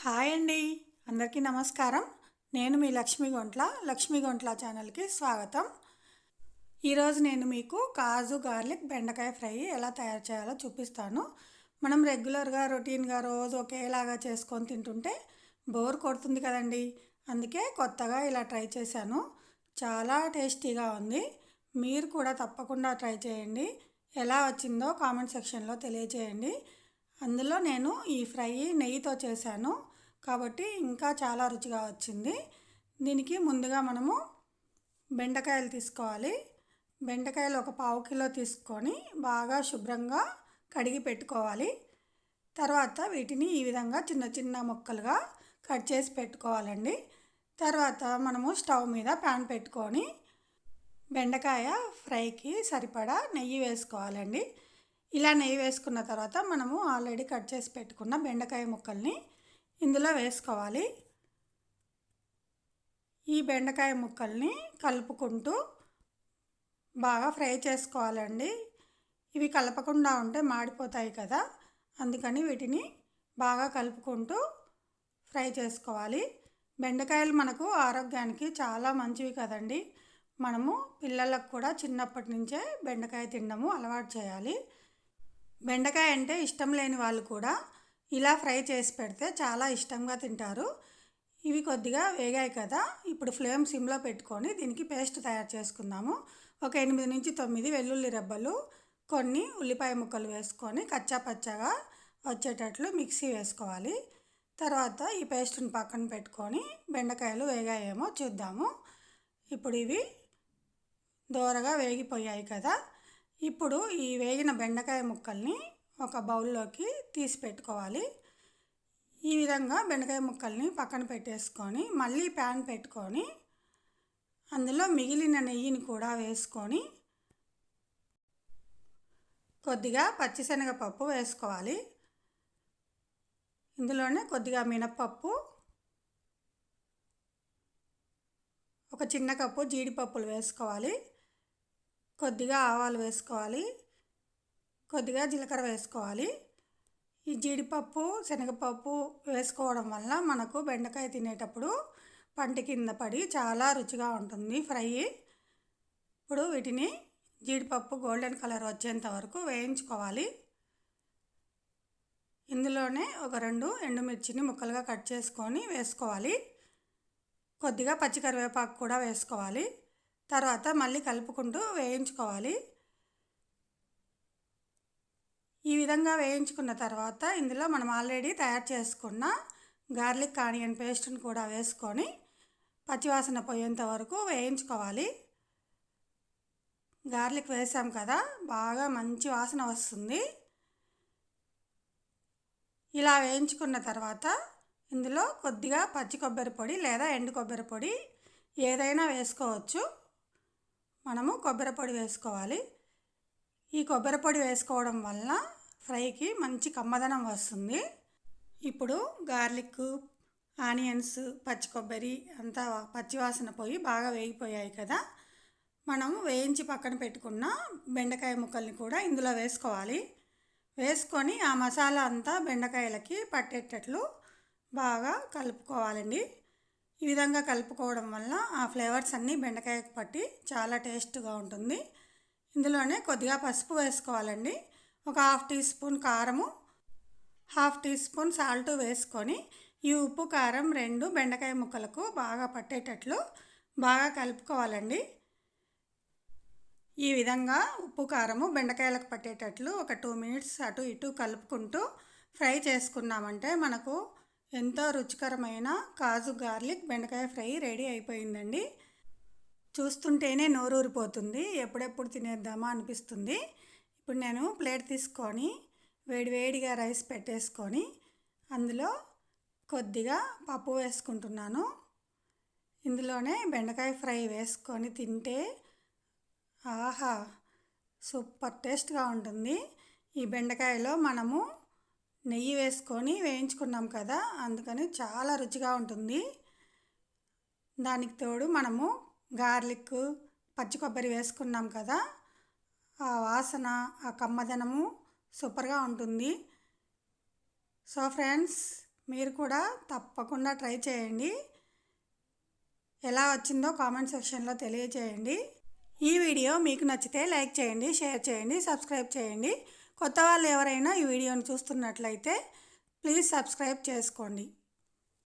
Hi అండి. అందరికీ నమస్కారం. నేను మీ లక్ష్మీ గొంట్ల లక్ష్మీ గొంట్ల ఛానల్కి స్వాగతం. ఈరోజు నేను మీకు కాజు గార్లిక్ బెండకాయ ఫ్రై ఎలా తయారు చేయాలో చూపిస్తాను. మనం రెగ్యులర్గా రొటీన్గా రోజు ఒకేలాగా చేసుకొని తింటుంటే బోర్ కొడుతుంది కదండి. అందుకే కొత్తగా ఇలా ట్రై చేశాను. చాలా టేస్టీగా ఉంది. మీరు కూడా తప్పకుండా ట్రై చేయండి. ఎలా వచ్చిందో కామెంట్ సెక్షన్లో తెలియజేయండి. అందులో నేను ఈ ఫ్రై నెయ్యితో చేశాను. కాబట్టి ఇంకా చాలా రుచిగా వచ్చింది. దీనికి ముందుగా మనము బెండకాయలు తీసుకోవాలి. బెండకాయలు ఒక పావు కిలో తీసుకొని బాగా శుభ్రంగా కడిగి పెట్టుకోవాలి. తర్వాత వీటిని ఈ విధంగా చిన్న చిన్న ముక్కలుగా కట్ చేసి పెట్టుకోవాలండి. తర్వాత మనము స్టవ్ మీద ప్యాన్ పెట్టుకొని బెండకాయ ఫ్రైకి సరిపడా నెయ్యి వేసుకోవాలండి. ఇలా నెయ్యి వేసుకున్న తర్వాత మనము ఆల్రెడీ కట్ చేసి పెట్టుకున్న బెండకాయ ముక్కల్ని ఇందులో వేసుకోవాలి. ఈ బెండకాయ ముక్కల్ని కలుపుకుంటూ బాగా ఫ్రై చేసుకోవాలండి. ఇవి కలపకుండా ఉంటే మాడిపోతాయి కదా అందుకని వీటిని బాగా కలుపుకుంటూ ఫ్రై చేసుకోవాలి. బెండకాయలు మనకు ఆరోగ్యానికి చాలా మంచివి కదండి. మనము పిల్లలకు కూడా చిన్నప్పటి నుంచే బెండకాయ తినడము అలవాటు చేయాలి. బెండకాయ అంటే ఇష్టం లేని వాళ్ళు కూడా ఇలా ఫ్రై చేసి పెడితే చాలా ఇష్టంగా తింటారు. ఇవి కొద్దిగా వేగాయి కదా. ఇప్పుడు ఫ్లేమ్ సిమ్లో పెట్టుకొని దీనికి పేస్ట్ తయారు చేసుకుందాము. ఒక ఎనిమిది నుంచి తొమ్మిది వెల్లుల్లి రెబ్బలు కొన్ని ఉల్లిపాయ ముక్కలు వేసుకొని కచ్చా పచ్చగా వచ్చేటట్లు మిక్సీ వేసుకోవాలి. తర్వాత ఈ పేస్ట్ని పక్కన పెట్టుకొని బెండకాయలు వేగాయేమో చూద్దాము. ఇప్పుడు ఇవి దోరగా వేగిపోయాయి కదా. ఇప్పుడు ఈ వేగిన బెండకాయ ముక్కల్ని ఒక బౌల్లోకి తీసి పెట్టుకోవాలి. ఈ విధంగా బెండకాయ ముక్కల్ని పక్కన పెట్టేసుకొని మళ్ళీ ప్యాన్ పెట్టుకొని అందులో మిగిలిన నెయ్యిని కూడా వేసుకొని కొద్దిగా పచ్చిశనగపప్పు వేసుకోవాలి. ఇందులోనే కొద్దిగా మినప్పప్పు ఒక చిన్న కప్పు జీడిపప్పులు వేసుకోవాలి. కొద్దిగా ఆవాలు వేసుకోవాలి. కొద్దిగా జీలకర్ర వేసుకోవాలి. ఈ జీడిపప్పు శనగపప్పు వేసుకోవడం వల్ల మనకు బెండకాయ తినేటప్పుడు పంట కింద పడి చాలా రుచిగా ఉంటుంది ఫ్రై. ఇప్పుడు వీటిని జీడిపప్పు గోల్డెన్ కలర్ వచ్చేంత వరకు వేయించుకోవాలి. ఇందులోనే ఒక రెండు ఎండుమిర్చిని ముక్కలుగా కట్ చేసుకొని వేసుకోవాలి. కొద్దిగా పచ్చికరివేపాకు కూడా వేసుకోవాలి. తర్వాత మళ్ళీ కలుపుకుంటూ వేయించుకోవాలి. ఈ విధంగా వేయించుకున్న తర్వాత ఇందులో మనం ఆల్రెడీ తయారు చేసుకున్న గార్లిక్ ఆనియన్ పేస్ట్ని కూడా వేసుకొని పచ్చివాసన పోయేంత వరకు వేయించుకోవాలి. గార్లిక్ వేసాం కదా బాగా మంచి వాసన వస్తుంది. ఇలా వేయించుకున్న తర్వాత ఇందులో కొద్దిగా పచ్చి కొబ్బరి పొడి లేదా ఎండు కొబ్బరి పొడి ఏదైనా వేసుకోవచ్చు. మనము కొబ్బరి పొడి వేసుకోవాలి. ఈ కొబ్బరి పొడి వేసుకోవడం వల్ల ఫ్రైకి మంచి కమ్మదనం వస్తుంది. ఇప్పుడు గార్లిక్ ఆనియన్స్ పచ్చి కొబ్బరి అంతా పచ్చివాసన పోయి బాగా వేగిపోయాయి కదా. మనం వేయించి పక్కన పెట్టుకున్న బెండకాయ ముక్కల్ని కూడా ఇందులో వేసుకోవాలి. వేసుకొని ఆ మసాలా అంతా బెండకాయలకి పట్టేటట్లు బాగా కలుపుకోవాలండి. ఈ విధంగా కలుపుకోవడం వల్ల ఆ ఫ్లేవర్స్ అన్నీ బెండకాయకు పట్టి చాలా టేస్ట్గా ఉంటుంది. ఇందులోనే కొద్దిగా పసుపు వేసుకోవాలండి. ఒక హాఫ్ టీ స్పూన్ కారము హాఫ్ టీ స్పూన్ సాల్ట్ వేసుకొని ఈ ఉప్పు కారం రెండు బెండకాయ ముక్కలకు బాగా పట్టేటట్లు బాగా కలుపుకోవాలండి. ఈ విధంగా ఉప్పు కారము బెండకాయలకు పట్టేటట్లు ఒక టూ మినిట్స్ అటు ఇటు కలుపుకుంటూ ఫ్రై చేసుకున్నామంటే మనకు ఎంతో రుచికరమైన కాజు గార్లిక్ బెండకాయ ఫ్రై రెడీ అయిపోయిందండి. చూస్తుంటేనే నోరూరిపోతుంది ఎప్పుడెప్పుడు తినేద్దామా అనిపిస్తుంది. ఇప్పుడు నేను ప్లేట్ తీసుకొని వేడివేడిగా రైస్ పెట్టేసుకొని అందులో కొద్దిగా పప్పు వేసుకుంటున్నాను. ఇందులోనే బెండకాయ ఫ్రై వేసుకొని తింటే ఆహా సూపర్ టేస్ట్గా ఉంటుంది. ఈ బెండకాయలో మనము నెయ్యి వేసుకొని వేయించుకున్నాం కదా అందుకని చాలా రుచిగా ఉంటుంది. దానికి తోడు మనము గార్లిక్ పచ్చి కొబ్బరి వేసుకున్నాం కదా ఆ వాసన ఆ కమ్మదనము సూపర్గా ఉంటుంది. సో ఫ్రెండ్స్ మీరు కూడా తప్పకుండా ట్రై చేయండి. ఎలా వచ్చిందో కామెంట్ సెక్షన్లో తెలియచేయండి. ఈ వీడియో మీకు నచ్చితే లైక్ చేయండి షేర్ చేయండి సబ్స్క్రైబ్ చేయండి. కొత్త వాళ్ళు ఎవరైనా ఈ వీడియోని చూస్తున్నట్లయితే ప్లీజ్ సబ్స్క్రైబ్ చేసుకోండి.